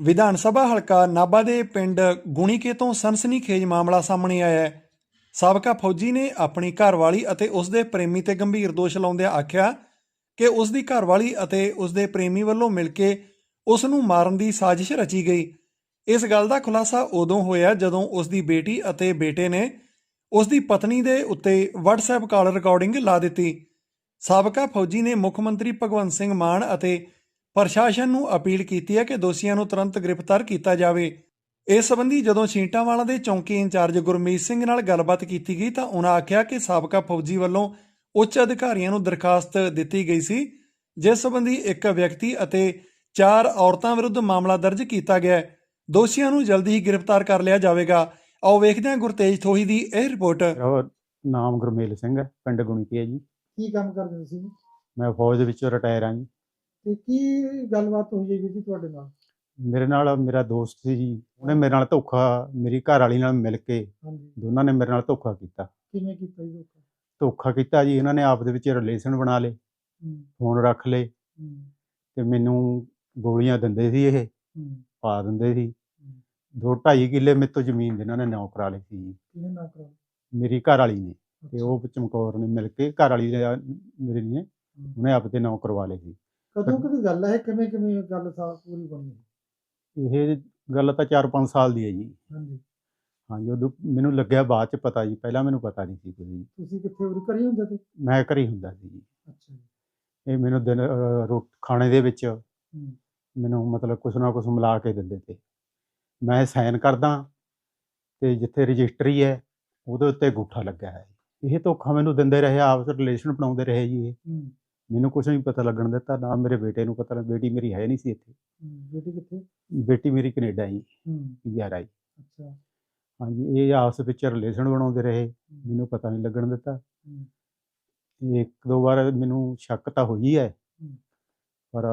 ਵਿਧਾਨ ਸਭਾ ਹਲਕਾ ਨਾਭਾ ਦੇ ਪਿੰਡ ਗੁਣੀਕੇ ਤੋਂ ਸਨਸਨੀਖੇਜ ਮਾਮਲਾ ਸਾਹਮਣੇ ਆਇਆ ਹੈ। ਸਾਬਕਾ ਫੌਜੀ ਨੇ ਆਪਣੀ ਘਰਵਾਲੀ ਅਤੇ ਉਸ ਦੇ ਪ੍ਰੇਮੀ ਤੇ ਗੰਭੀਰ ਦੋਸ਼ ਲਾਉਂਦਿਆਂ ਆਖਿਆ ਕਿ ਉਸ ਦੀ ਘਰਵਾਲੀ ਅਤੇ ਉਸ ਦੇ ਪ੍ਰੇਮੀ ਵੱਲੋਂ ਮਿਲ ਕੇ ਉਸ ਨੂੰ ਮਾਰਨ ਦੀ ਸਾਜ਼ਿਸ਼ ਰਚੀ ਗਈ। ਇਸ ਗੱਲ ਦਾ ਖੁਲਾਸਾ ਉਦੋਂ ਹੋਇਆ ਜਦੋਂ ਉਸ ਦੀ ਬੇਟੀ ਅਤੇ ਬੇਟੇ ਨੇ ਉਸ ਦੀ ਪਤਨੀ ਦੇ ਉੱਤੇ WhatsApp ਕਾਲ ਰਿਕਾਰਡਿੰਗ ਲਾ ਦਿੱਤੀ। ਸਾਬਕਾ ਫੌਜੀ ਨੇ ਮੁੱਖ ਮੰਤਰੀ ਭਗਵੰਤ ਸਿੰਘ ਮਾਨ ਅਤੇ ਪ੍ਰਸ਼ਾਸਨ ਨੂੰ ਅਪੀਲ ਕੀਤੀ ਹੈ ਕਿ ਦੋਸ਼ੀਆਂ ਨੂੰ ਤੁਰੰਤ ਗ੍ਰਿਫਤਾਰ ਕੀਤਾ ਜਾਵੇ। ਇਸ ਸੰਬੰਧੀ ਜਦੋਂ ਛੀਂਟਾਂਵਾਲਾ ਦੇ ਚੌਂਕੀ ਇੰਚਾਰਜ ਗੁਰਮੀਤ ਸਿੰਘ ਨਾਲ ਗੱਲਬਾਤ ਕੀਤੀ ਗਈ ਤਾਂ ਉਹਨਾਂ ਆਖਿਆ ਕਿ ਸਾਬਕਾ ਫੌਜੀ ਵੱਲੋਂ ਉੱਚ ਅਧਿਕਾਰੀਆਂ ਨੂੰ ਦਰਖਾਸਤ ਦਿੱਤੀ ਗਈ ਸੀ ਜਿਸ ਸੰਬੰਧੀ ਇੱਕ ਵਿਅਕਤੀ ਅਤੇ ਚਾਰ ਔਰਤਾਂ ਵਿਰੁੱਧ ਮਾਮਲਾ ਦਰਜ ਕੀਤਾ ਗਿਆ ਹੈ। ਦੋਸ਼ੀਆਂ ਨੂੰ ਜਲਦੀ ਹੀ ਗ੍ਰਿਫਤਾਰ ਕਰ ਲਿਆ ਜਾਵੇਗਾ। ਆਓ ਵੇਖਦੇ ਹਾਂ ਗੁਰਤੇਜ ਥੋਹੀ ਦੀ ਇਹ ਰਿਪੋਰਟ। ਨਾਮ ਗੁਰਮੇਲ ਸਿੰਘ ਹੈ ਪਿੰਡ ਗੁਣੀਕੀ ਹੈ ਜੀ। ਕੀ ਕੰਮ ਕਰਦੇ ਤੁਸੀਂ? ਮੈਂ ਫੌਜ ਦੇ ਵਿੱਚੋਂ ਰਿਟਾਇਰ ਹਾਂ ਜੀ। ਤੇ ਕੀ ਗੱਲਬਾਤ ਹੋਈ ਹੈ ਵੀਰ ਜੀ ਤੁਹਾਡੇ ਨਾਲ? ਮੇਰੇ ਨਾਲ ਮੇਰਾ ਦੋਸਤ ਸੀ ਜੀ ਉਹਨੇ ਮੇਰੇ ਨਾਲ ਧੋਖਾ ਮੇਰੀ ਘਰ ਵਾਲੀ ਨਾਲ ਮਿਲ ਕੇ ਹਾਂਜੀ। ਦੋਨਾਂ ਨੇ ਮੇਰੇ ਨਾਲ ਧੋਖਾ ਕੀਤਾ। ਕਿਵੇਂ ਕੀਤਾ ਜੀ ਧੋਖਾ? ਧੋਖਾ ਕੀਤਾ ਜੀ ਇਹਨਾਂ ਨੇ ਆਪ ਦੇ ਵਿੱਚ ਰਿਲੇਸ਼ਨ ਬਣਾ ਲਏ ਹੂੰ। ਫੋਨ ਰੱਖ ਲਏ ਹੂੰ। ਤੇ ਮੈਨੂੰ ਗੋਲੀਆਂ ਦਿੰਦੇ ਸੀ ਇਹ ਹੂੰ। ਪਾ ਦਿੰਦੇ ਸੀ। ਦੋ ਢਾਈ ਕਿੱਲੇ ਮੇਰੇ ਤੋਂ ਜ਼ਮੀਨ ਇਹਨਾਂ ਨੇ ਨੌ ਕਰਾ ਲਈ ਸੀ ਜੀ। ਕਿਹਨੇ ਨਾ ਕਰਾ ਮੇਰੀ ਘਰ ਵਾਲੀ ਨੇ ਤੇ ਉਹ ਚਮਕੌਰ ਨੇ ਮਿਲ ਕੇ ਘਰ ਵਾਲੀ ਮੇਰੀ ਨੇ ਉਹਨੇ ਆਪ ਤੇ ਨੌ ਕਰਵਾ ਲਏ ਸੀ। ਕਦੋਂ ਕਦੀ ਗੱਲ ਹੈ ਕਿਵੇਂ ਕਿਵੇਂ ਗੱਲ ਸਾਫ਼ ਪੂਰੀ ਬਣੀ? ਇਹ ਗੱਲ ਤਾਂ 4-5 ਸਾਲ ਦੀ ਹੈ ਜੀ। ਹਾਂਜੀ। ਹਾਂਜੀ ਉਦੋਂ ਮੈਨੂੰ ਲੱਗਿਆ ਬਾਅਦ ਚ ਪਤਾ ਜੀ ਪਹਿਲਾਂ ਮੈਨੂੰ ਪਤਾ ਨਹੀਂ ਸੀ ਜੀ ਤੁਸੀਂ ਕਿੱਥੇ ਉਰੀ ਕਰੀ ਹੁੰਦੇ ਤੇ ਮੈਂ ਹੀ ਹੁੰਦਾ ਸੀ ਜੀ। ਅੱਛਾ ਇਹ ਮੈਨੂੰ ਦਿਨ ਅਹ, ਰੋ ਖਾਣੇ ਦੇ ਵਿੱਚ ਮੈਨੂੰ ਮਤਲਬ ਕੁਛ ਨਾ ਕੁਛ ਮਿਲਾ ਕੇ ਦਿੰਦੇ ਤੇ। ਮੈਂ ਸਾਈਨ ਕਰਦਾ ਤੇ ਜਿੱਥੇ ਰਜਿਸਟਰੀ ਹੈ ਉਹਦੇ ਉੱਤੇ ਅੰਗੂਠਾ ਲੱਗਿਆ ਹੈ। ਇਹ ਧੋਖਾ ਮੈਨੂੰ ਦਿੰਦੇ ਰਹੇ ਆਪਸ ਰਿਲੇਸ਼ਨ ਬਣਾਉਂਦੇ ਰਹੇ ਜੀ ਇਹ। ਮੈਨੂੰ ਕੁਛ ਨਹੀਂ ਪਤਾ ਲੱਗਣ ਦਿੱਤਾ ਨਾ ਮੇਰੇ ਬੇਟੇ ਨੂੰ ਪਤਾ ਬੇਟੀ ਮੇਰੀ ਹੈ ਨਹੀਂ ਸੀ ਇੱਥੇ। ਬੇਟੀ ਕਿੱਥੇ? ਬੇਟੀ ਮੇਰੀ ਕੈਨੇਡਾ ਹੀ ਯਾਰ ਆਈ ਅੱਛਾ। ਹਾਂਜੀ ਇਹ ਆਪਸ ਵਿੱਚ ਰਿਲੇਸ਼ਨ ਬਣਾਉਂਦੇ ਰਹੇ ਮੈਨੂੰ ਪਤਾ ਨਹੀਂ ਲੱਗਣ ਦਿੱਤਾ। ਇੱਕ ਦੋ ਵਾਰ ਮੈਨੂੰ ਸ਼ੱਕ ਤਾਂ ਹੋਈ ਹੈ। ਪਰ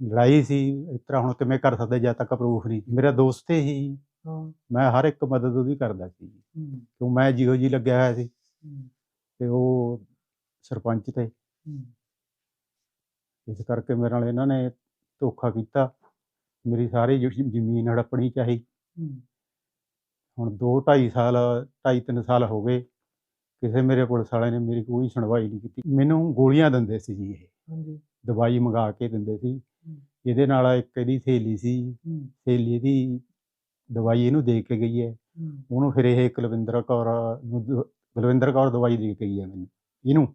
ਲੜਾਈ ਸੀ ਇਸ ਤਰ੍ਹਾਂ ਹੁਣ ਕਿਵੇਂ ਕਰ ਸਕਦੇ ਜਦ ਤੱਕ ਪ੍ਰੂਫ ਨਹੀਂ। ਮੇਰਾ ਦੋਸਤ ਹੀ ਮੈਂ ਹਰ ਇੱਕ ਮਦਦ ਉਹਦੀ ਕਰਦਾ ਸੀ। ਕਿਉਂ ਮੈਂ ਜੀਓ ਜੀ ਲੱਗਿਆ ਹੋਇਆ ਸੀ। ਤੇ ਉਹ ਸਰਪੰਚ ਤੇ ਇਸ ਕਰਕੇ ਮੇਰੇ ਨਾਲ ਇਹਨਾਂ ਨੇ ਧੋਖਾ ਕੀਤਾ। ਮੇਰੀ ਸਾਰੀ ਜ- ਜ਼ਮੀਨ ਹੜੱਪਣੀ ਚਾਹੀ। ਹੁਣ 2 2.5 ਸਾਲ 2.5 3 ਸਾਲ ਹੋ ਗਏ। ਕਿਸੇ ਮੇਰੇ ਪੁਲਿਸ ਵਾਲੇ ਨੇ ਮੇਰੀ ਕੋਈ ਸੁਣਵਾਈ ਨਹੀਂ ਕੀਤੀ। ਮੈਨੂੰ ਗੋਲੀਆਂ ਦਿੰਦੇ ਸੀ ਜੀ ਇਹ। ਹਾਂਜੀ। ਦਵਾਈ ਮੰਗਾ ਕੇ ਦਿੰਦੇ ਸੀ। ਇਹਦੇ ਨਾਲ ਇੱਕ ਇਹਦੀ ਸਹੇਲੀ ਸੀ। ਹੂੰ। ਸਹੇਲੀ ਦੀ ਦਵਾਈ ਇਹਨੂੰ ਦੇ ਕੇ ਗਈ ਹੈ। ਹੂੰ। ਉਹਨੂੰ ਫਿਰ ਇਹ ਕੁਲਵਿੰਦਰ ਕੌਰ ਨੂੰ ਦ- ਕੁਲਵਿੰਦਰ ਕੌਰ ਦਵਾਈ ਦੇ ਕੇ ਗਈ ਹੈ ਮੈਨੂੰ। ਇਹਨੂੰ।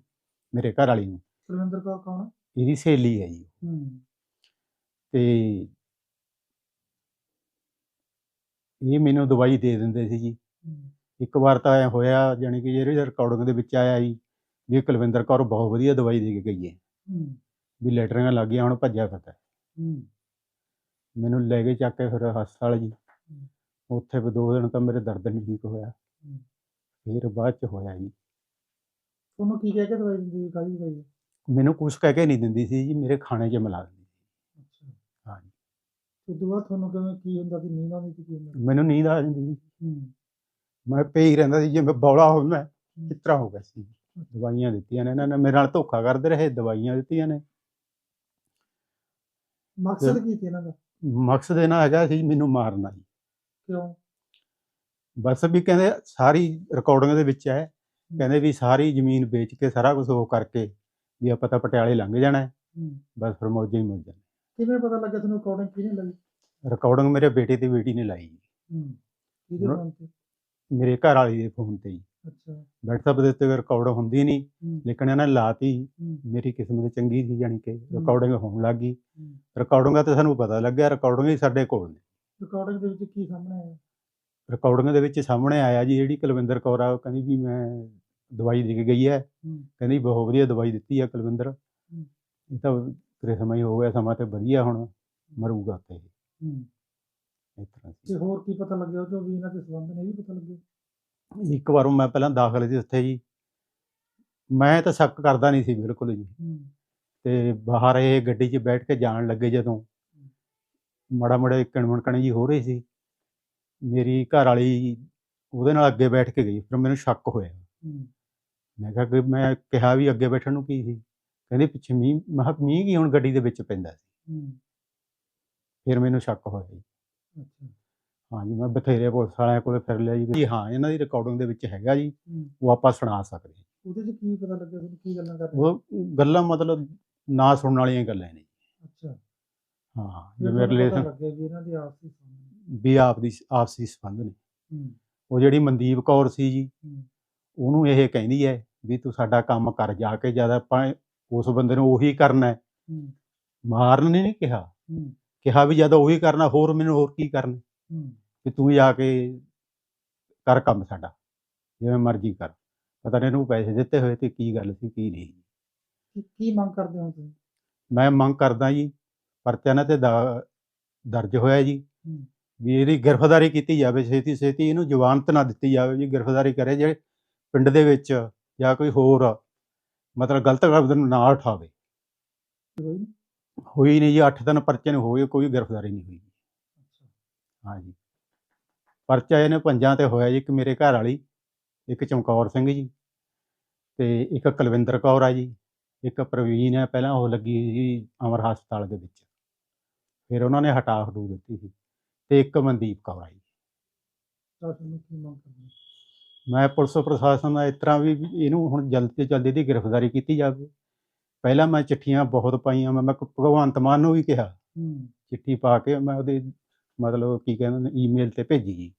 ਮੇਰੇ ਘਰ ਵਾਲੀ ਨੂੰ। ਸੁਰਿੰਦਰ ਕੌਰ ਕੌਣ ਹੈ? ਇਹਦੀ ਸਹੇਲੀ ਹੈ ਜੀ। ਹੂੰ। ਤੇ ਇਹ ਮੈਨੂੰ ਦਵਾਈ ਦੇ ਦਿੰਦੇ ਸੀ ਜੀ। ਹੂੰ। ਇੱਕ ਵਾਰ ਤਾਂ ਐ ਹੋਇਆ ਜਾਣੀ ਕਿ ਜਿਹੜੀ ਰਿਕਾਰਡਿੰਗ ਦੇ ਵਿੱਚ ਆਇਆ ਜੀ ਵੀ ਇਹ ਕੁਲਵਿੰਦਰ ਕੌਰ ਬਹੁਤ ਵਧੀਆ ਦਵਾਈ ਦੇ ਕੇ ਗਈ ਹੈ। ਹੂੰ। ਵੀ ਲੈਟਰਿੰਗਾਂ ਲੱਗ ਗਈਆਂ ਹੁਣ ਭੱਜਿਆ ਫਿਰਦਾ। ਹੂੰ। ਮੈਨੂੰ ਲੈ ਕੇ ਚੱਕ ਕੇ ਫਿਰ ਹਸਪਤਾਲ ਜੀ। ਉੱਥੇ ਵੀ ਦੋ ਦਿਨ ਤਾਂ ਮੇਰੇ ਦਰਦ ਨਹੀਂ ਠੀਕ ਹੋਇਆ। ਫਿਰ ਬਾਅਦ ਚ ਹੋਇਆ ਜੀ। ਤੁਹਾਨੂੰ ਕੀ ਕਹਿ ਕੇ ਦਵਾਈ ਦਿੰਦੀ ਸੀ ਕਾਹਦੀ ਦਵਾਈ? ਹੈ? ਮੈਨੂੰ ਕੁਛ ਕਹਿ ਕੇ ਨਹੀਂ ਦਿੰਦੀ ਸੀ ਜੀ ਮੇਰੇ ਖਾਣੇ 'ਚ ਮਿਲਾ ਦਿੰਦੀ ਸੀ। ਅੱਛਾ। ਹਾਂਜੀ ਤੇ ਦੁਆ ਤੁਹਾਨੂੰ ਕਿਵੇਂ ਕੀ ਹੁੰਦਾ ਸੀ ਨੀਂਦ ਆਉਂਦੀ ਸੀ ਕੀ ਹੁੰਦਾ ਸੀ? ਮੈਨੂੰ ਨੀਂਦ ਆ ਜਾਂਦੀ ਸੀ। ਹੂੰ। ਮੈਂ ਪਈ ਹੀ ਰਹਿੰਦਾ ਸੀ ਜਿਵੇਂ ਬੌਲਾ ਹੁੰਦਾ ਤਰ੍ਹਾਂ ਹੋ ਗਿਆ ਸੀ। ਦਵਾਈਆਂ ਦਿੱਤੀਆਂ ਨੇ ਇਹਨਾਂ ਨੇ ਮੇਰੇ ਨਾਲ ਧੋਖਾ ਕਰਦੇ ਰਹੇ ਦਵਾਈਆਂ ਦਿੱਤੀਆਂ ਨੇ। ਮਕਸਦ ਕੀ ਸੀ ਇਹਨਾਂ ਦਾ? ਮਕਸਦ ਇਹਨਾਂ ਹੈਗਾ ਸੀ ਮੈਨੂੰ ਮਾਰਨਾ ਜੀ। ਕਿਉਂ? ਬਸ ਵੀ ਕਹਿੰਦੇ ਸਾਰੀ ਰਿਕਾਰਡਿੰਗ ਦੇ ਵਿੱਚ ਹੈ ਕਹਿੰਦੇ ਵੀ ਸਾਰੀ ਜ਼ਮੀਨ ਵੇਚ ਕੇ ਸਾਰਾ ਕੁਝ ਉਹ ਕਰਕੇ ਵੀ ਆਪਾਂ ਤਾਂ ਪਟਿਆਲੇ ਲੰਘ ਜਾਣਾ ਹੈ, ਬਸ ਫਿਰ ਮੌਜਾਂ ਹੀ ਮੌਜਾਂ ਕਿਵੇਂ ਪਤਾ ਲੱਗਾ ਤੁਹਾਨੂੰ ਅਕਾਊਂਟਿੰਗ ਕਿਹਨੇ ਲਈ? ਰਿਕਾਰਡਿੰਗ ਮੇਰੇ ਬੇਟੇ ਤੇ ਬੇਟੀ ਨੇ ਲਾਈ। ਜੀ। ਹੂੰ। ਕਿਹਦੇ ਹੁਣ- ਫੋਨ ਤੇ? ਮੇਰੇ ਘਰ ਵਾਲੀ ਦੇ ਫੋਨ ਤੇ ਜੀ ਅੱਛਾ। WhatsApp ਦੇ ਉੱਤੇ ਰਿਕਾਰਡ ਹੁੰਦੀ ਨਹੀਂ ਹੂੰ। ਲੇਕਿਨ ਇਹਨਾਂ ਨੇ ਲਾਤੀ। ਹੂੰ। ਮੇਰੀ ਕਿਸਮਤ ਚੰਗੀ ਸੀ ਜਾਣੀ ਕਿ ਰਿਕਾਰਡਿੰਗ ਹੋਣ ਲੱਗ ਗਈ। ਹੂੰ। ਰਿਕਾਰਡਿੰਗਾਂ ਤੇ ਸਾਨੂੰ ਪਤਾ ਲੱਗਿਆ ਰਿਕਾਰਡਿੰਗ ਹੀ ਸਾਡੇ ਕੋਲ ਨੇ। ਰਿਕਾਰਡਿੰਗ ਦੇ ਵਿੱਚ ਕੀ ਸਾਹਮਣੇ ਆਇਆ? ਰਿਕਾਰਡਿੰਗ ਦੇ ਵਿੱਚ ਸਾਹਮਣੇ ਆਇਆ ਜੀ ਜਿਹੜੀ ਕੁਲਵਿੰਦਰ ਕੌਰ ਆ ਉਹ ਕਹਿੰਦੀ ਵੀ ਮੈਂ ਦਵਾਈ ਦੇ ਕੇ ਗਈ ਹੈ। ਹੂੰ। ਕਹਿੰਦੀ ਬਹੁਤ ਵਧੀਆ ਦਵਾਈ ਦਿੱਤੀ ਆ ਕੁਲਵਿੰਦਰ। ਇਹ ਤਾਂ ਤੇਰੇ ਸਮਾਂ ਹੀ ਹੋ ਗਿਆ ਸਮਾਂ ਤੇ ਵਧੀਆ ਹੁਣ ਮਰੂਗਾ ਤੇ ਹੂੰ। ਇਸ ਤਰ੍ਹਾਂ ਤੇ ਸੀ ਹੋਰ ਕੀ ਪਤਾ ਲੱਗਿਆ ਉਹ ਤੋਂ ਵੀ ਇਹਨਾਂ ਦੇ ਸੰਬੰਧ ਨੇ ਇਹ ਵੀ ਪਤਾ ਲੱਗਿਆ? ਇੱਕ ਵਾਰ ਮੈਂ ਪਹਿਲਾਂ ਦਾਖਲ ਸੀ ਉੱਥੇ ਜੀ। ਮੈਂ ਤਾਂ ਸ਼ੱਕ ਕਰਦਾ ਨਹੀਂ ਸੀ ਬਿਲਕੁਲ ਜੀ। ਹੂੰ। ਤੇ ਬਾਹਰ ਇਹ ਗੱਡੀ 'ਚ ਬੈਠ ਕੇ ਜਾਣ ਲੱਗੇ ਜਦੋਂ। ਮਾੜਾ ਮਾੜਾ ਕਣਮਣਕਣੀ ਜੀ ਹੋ ਰਹੀ ਸੀ। ਮੇਰੀ ਘਰ ਵਾਲੀ ਉਹਦੇ ਨਾਲ ਅੱਗੇ ਬੈਠ ਕੇ ਗਈ ਫਿਰ ਮੈਨੂੰ ਸ਼ੱਕ ਹੋਇਆ। ਹੂੰ। ਮੈਂ ਕਿਹਾ ਕਿ ਮੈਂ ਕਿਹਾ ਵੀ ਅੱਗੇ ਬੈਠਣ ਨੂੰ ਕੀ ਸੀ? ਕਹਿੰਦੇ ਪਿੱਛੇ ਮੀਂਹ ਮੈਂ ਕਿਹਾ ਮੀਂਹ ਕੀ ਹੁਣ ਗੱਡੀ ਦੇ ਵਿੱਚ ਪੈਂਦਾ ਸੀ? ਫਿਰ ਮੈਨੂੰ ਸ਼ੱਕ ਹੋਇਆ ਜੀ। ਹਾਂਜੀ ਮੈਂ ਬਥੇਰੇ ਪੁਲਿਸ ਵਾਲਿਆਂ ਕੋਲੇ ਫਿਰ ਲਿਆ ਜੀ ਵੀ ਹਾਂ ਇਹਨਾਂ ਦੀ ਰਿਕਾਰਡਿੰਗ ਦੇ ਵਿੱਚ ਹੈਗਾ ਜੀ। ਉਹ ਆਪਾਂ ਸੁਣਾ ਸਕਦੇ ਹਾਂ। ਉਹਦੇ ਚ ਕੀ ਪਤਾ ਲੱਗਿਆ ਤੁਹਾਨੂੰ ਕੀ ਗੱਲਾਂ ਕਰਦੇ ਉਹ ਗੱਲਾਂ ਮਤਲਬ ਨਾ ਸੁਣਨ ਵਾਲੀਆਂ ਗੱਲਾਂ ਨੇ ਅੱਛਾ। ਹਾਂ ਜਿਵੇਂ ਰਿਲੇਸ਼ਨ ਲੱਗਿਆ ਵੀ ਇਹਨਾਂ ਦੀ ਆਪਸੀ ਸੰਬੰਧ ਵੀ ਆਪ ਦੀ ਆਪਸੀ ਸੰਬੰਧ ਨੇ। ਉਹ ਜਿਹੜੀ ਮਨਦੀਪ ਕੌਰ ਸੀ ਜੀ ਉਹਨੂੰ ਇਹ ਕਹਿੰਦੀ ਹੈ ਵੀ ਤੂੰ ਸਾਡਾ ਕੰਮ ਕਰ ਜਾ ਕੇ ਜਦ ਆਪਾਂ ਉਸ ਬੰਦੇ ਨੂੰ ਉਹੀ ਕਰਨਾ ਹੈ। ਮਾਰਨ ਨੇ ਨਹੀਂ ਕਿਹਾ ਕਿਹਾ ਵੀ ਜਦ ਉਹੀ ਕਰਨਾ ਹੋਰ ਮੈਨੂੰ ਹੋਰ ਕੀ ਕਰਨਾ ਵੀ ਤੂੰ ਜਾ ਕੇ ਕਰ ਕੰਮ ਸਾਡਾ ਜਿਵੇਂ ਮਰਜ਼ੀ ਕਰ। ਪਤਾ ਨਹੀਂ ਇਹਨੂੰ ਪੈਸੇ ਦਿੱਤੇ ਹੋਏ ਤੇ ਕੀ ਗੱਲ ਸੀ ਕੀ ਨਹੀਂ। ਕੀ- ਮੰਗ ਕਰਦੇ ਹੋ ਤੁਸੀਂ? ਮੈਂ ਮੰਗ ਕਰਦਾ ਜੀ ਪਰਚਾ ਇਹਨਾਂ ਤੇ ਦਰਜ ਹੋਇਆ ਜੀ। ਵੀ ਇਹਦੀ ਗ੍ਰਿਫਤਾਰੀ ਕੀਤੀ ਜਾਵੇ ਛੇਤੀ ਛੇਤੀ ਇਹਨੂੰ ਜ਼ਮਾਨਤ ਨਾ ਦਿੱਤੀ ਜਾਵੇ ਜੀ ਗ੍ਰਿਫਤਾਰੀ ਕਰੇ ਜਿਹੜੇ ਪਿੰਡ ਦੇ ਵਿੱਚ ਜਾਂ ਕੋਈ ਹੋਰ ਮਤਲਬ ਗਲਤ ਕੰਮ ਨੂੰ ਨਾ। ਉਠਾਵੇ ਹੋਈ ਨਹੀਂ ਜੀ 8 ਦਿਨ ਪਰਚੇ ਨੂੰ ਹੋਏ ਕੋਈ ਗ੍ਰਿਫਤਾਰੀ ਨਹੀਂ ਹੋਈ ਹਾਂਜੀ। ਪਰਚਾ ਇਹਨੇ ਪੰਜਾਂ ਤੇ ਹੋਇਆ ਜੀ ਇੱਕ ਮੇਰੇ ਘਰ ਵਾਲੀ ਇੱਕ ਚਮਕੌਰ ਸਿੰਘ ਜੀ ਤੇ ਇੱਕ ਕੁਲਵਿੰਦਰ ਕੌਰ ਆ ਜੀ ਇੱਕ ਪ੍ਰਵੀਨ ਹੈ ਪਹਿਲਾਂ ਉਹ ਲੱਗੀ ਜੀ ਅਮਰ ਹਸਪਤਾਲ ਦੇ ਵਿੱਚ। ਫਿਰ ਉਹਨਾਂ ਨੇ ਹਟਾ ਹਟੂ ਦਿੱਤੀ ਸੀ ਤੇ ਇੱਕ ਮਨਦੀਪ ਕੌਰ ਆ ਜੀ। ਤਾਂ ਤੁਹਾਨੂੰ ਕੀ ਮੰਗ ਕਰਦੇ? ਹੋ? ਮੈਂ ਪੁਲਿਸ ਪ੍ਰਸ਼ਾਸਨ ਦਾ ਇਸ ਤਰ੍ਹਾਂ ਵੀ ਇਹਨੂੰ ਹੁਣ ਜਲਦ ਤੋਂ ਜਲਦ ਇਹਦੀ ਗ੍ਰਿਫਤਾਰੀ ਕੀਤੀ ਜਾਵੇ। ਪਹਿਲਾਂ ਮੈਂ ਚਿੱਠੀਆਂ ਬਹੁਤ ਪਾਈਆਂ ਮੈਂ ਮੈਂ ਭਗਵੰਤ ਮਾਨ ਨੂੰ ਵੀ ਕਿਹਾ। ਚਿੱਠੀ ਪਾ ਕੇ ਮੈਂ ਉਹਦੇ ਮਤਲਬ ਕੀ ਕਹਿੰਦੇ ਨੇ ਈਮੇਲ ਤੇ ਭੇਜੀ। ਜੀ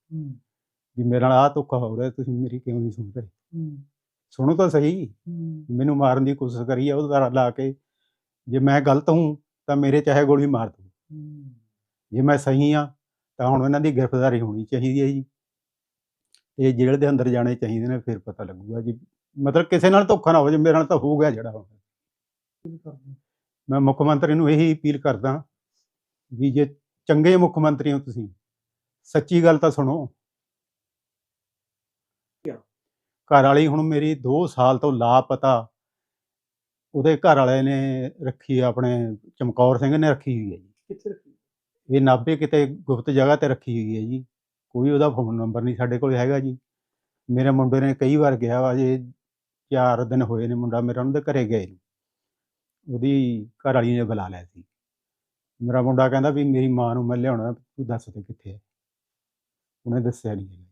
ਵੀ ਮੇਰੇ ਨਾਲ ਆਹ ਧੋਖਾ ਹੋ ਰਿਹਾ ਤੁਸੀਂ ਮੇਰੀ ਕਿਉਂ ਨਹੀਂ ਸੁਣ ਰਹੇ ਸੁਣੋ ਤਾਂ ਸਹੀ। ਮੈਨੂੰ ਮਾਰਨ ਦੀ ਕੋਸ਼ਿਸ਼ ਕਰੀ ਆ ਉਹਦਾ ਲਾ ਕੇ। ਜੇ ਮੈਂ ਗਲਤ ਹੂੰ ਤਾਂ ਮੇਰੇ ਚਾਹੇ ਗੋਲੀ ਮਾਰ ਦੋ ਜੇ ਮੈਂ ਸਹੀ ਆ ਤਾਂ ਹੁਣ ਇਹਨਾਂ ਦੀ ਗ੍ਰਿਫਤਾਰੀ ਹੋਣੀ ਚਾਹੀਦੀ ਹੈ ਜੀ। ਇਹ ਜੇਲ੍ਹ ਦੇ ਅੰਦਰ ਜਾਣੇ ਚਾਹੀਦੇ ਨੇ ਫਿਰ ਪਤਾ ਲੱਗੂਗਾ ਜੀ। ਮਤਲਬ ਕਿਸੇ ਨਾਲ ਧੋਖਾ ਨਾ ਹੋ ਜੇ ਮੇਰੇ ਨਾਲ ਤਾਂ ਹੋ ਗਿਆ ਜਿਹੜਾ ਹੁਣ? ਮੈਂ ਮੁੱਖ ਮੰਤਰੀ ਨੂੰ ਇਹੀ ਅਪੀਲ ਕਰਦਾ ਵੀ ਜੇ ਚੰਗੇ ਮੁੱਖ ਮੰਤਰੀ ਹੋ ਤੁਸੀਂ ਸੱਚੀ ਗੱਲ ਤਾਂ ਸੁਣੋ। ਘਰ ਵਾਲੀ ਹੁਣ ਮੇਰੀ 2 ਸਾਲ ਤੋਂ ਲਾਪਤਾ ਉਹਦੇ ਘਰ ਵਾਲੇ ਨੇ ਰੱਖੀ ਆਪਣੇ ਚਮਕੌਰ ਸਿੰਘ ਨੇ ਰੱਖੀ ਹੋਈ ਹੈ ਜੀ। ਕਿੱਥੇ ਰੱਖੀ? ਇਹ ਨਾਭੇ ਕਿਤੇ ਗੁਪਤ ਜਗ੍ਹਾ ਤੇ ਰੱਖੀ ਹੋਈ ਹੈ ਜੀ। ਕੋਈ ਉਹਦਾ ਫੋਨ ਨੰਬਰ ਨਹੀਂ ਸਾਡੇ ਕੋਲ ਹੈਗਾ ਜੀ। ਮੇਰੇ ਮੁੰਡੇ ਨੇ ਕਈ ਵਾਰ ਗਿਆ ਵਾ ਜੇ ਚਾਰ ਦਿਨ ਹੋਏ ਨੇ ਮੁੰਡਾ ਮੇਰਾ ਉਹਨਾਂ ਦੇ ਘਰੇ ਗਏ। ਉਹਦੀ ਘਰ ਵਾਲੀ ਨੇ ਬੁਲਾ ਲਿਆ ਸੀ। ਮੇਰਾ ਮੁੰਡਾ ਕਹਿੰਦਾ ਵੀ ਮੇਰੀ ਮਾਂ ਨੂੰ ਮੈਂ ਲਿਆਉਣਾ ਤੂੰ ਦੱਸ ਦੇ ਕਿੱਥੇ ਹੈ ਉਹਨੇ ਦੱਸਿਆ ਨਹੀਂ।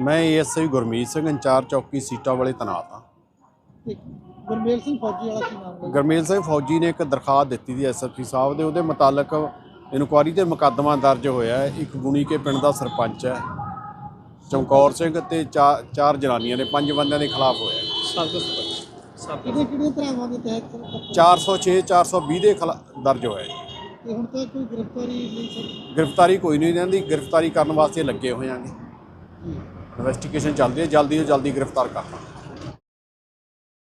ਮੈਂ ਏਐਸਆਈ ਗੁਰਮੀਤ ਸਿੰਘ ਇੰਚਾਰਜ ਚੌਕੀ ਸੀਟਾਂ ਵਾਲੇ ਤੈਨਾਤ ਹਾਂ ਗੁਰਮੇਲ ਸਿੰਘ ਫੌਜੀ ਵਾਲਾ ਕੀ ਨਾਮ ਹੈ? ਗਰਮੇਲ ਸਿੰਘ ਫੌਜੀ ਨੇ ਇੱਕ ਦਰਖਾਸਤ ਦਿੱਤੀ ਦੀ ਐਸਐਸਪੀ ਸਾਹਿਬ ਦੇ ਉਹਦੇ ਮੁਤਾਲਕ ਇਨਕੁਆਰੀ ਤੇ ਮੁਕੱਦਮਾ ਦਰਜ ਹੋਇਆ ਹੈ। ਇੱਕ ਗੁਣੀ ਕੇ ਪਿੰਡ ਦਾ ਸਰਪੰਚ ਹੈ। ਚਮਕੌਰ ਸਿੰਘ ਤੇ ਚਾਰ ਚਾਰ ਜਨਾਨੀਆਂ ਦੇ ਪੰਜ ਬੰਦਿਆਂ ਦੇ ਖਿਲਾਫ ਹੋਇਆ ਹੈ। ਕਿਹੜੇ ਕਿਹੜੇ ਧਰਾਵਾਂ ਦੇ ਤਹਿਤ 406 420 ਦੇ ਖਿਲਾਫ ਦਰਜ ਹੋਇਆ ਹੈ। ਤੇ ਹੁਣ ਤੱਕ ਕੋਈ ਗ੍ਰਿਫਤਾਰੀ ਨਹੀਂ ਸਰ। ਗ੍ਰਿਫਤਾਰੀ ਕੋਈ ਨਹੀਂ ਰਹਿੰਦੀ ਗ੍ਰਿਫਤਾਰੀ ਕਰਨ ਵਾਸਤੇ ਲੱਗੇ ਹੋਏ ਆਂਗੇ ਇਨਵੈਸਟੀਗੇਸ਼ਨ ਚੱਲਦੀ ਹੈ। ਜਲਦੀ ਤੋਂ ਜਲਦੀ ਗ੍ਰਿਫਤਾਰ ਕਰਨਾ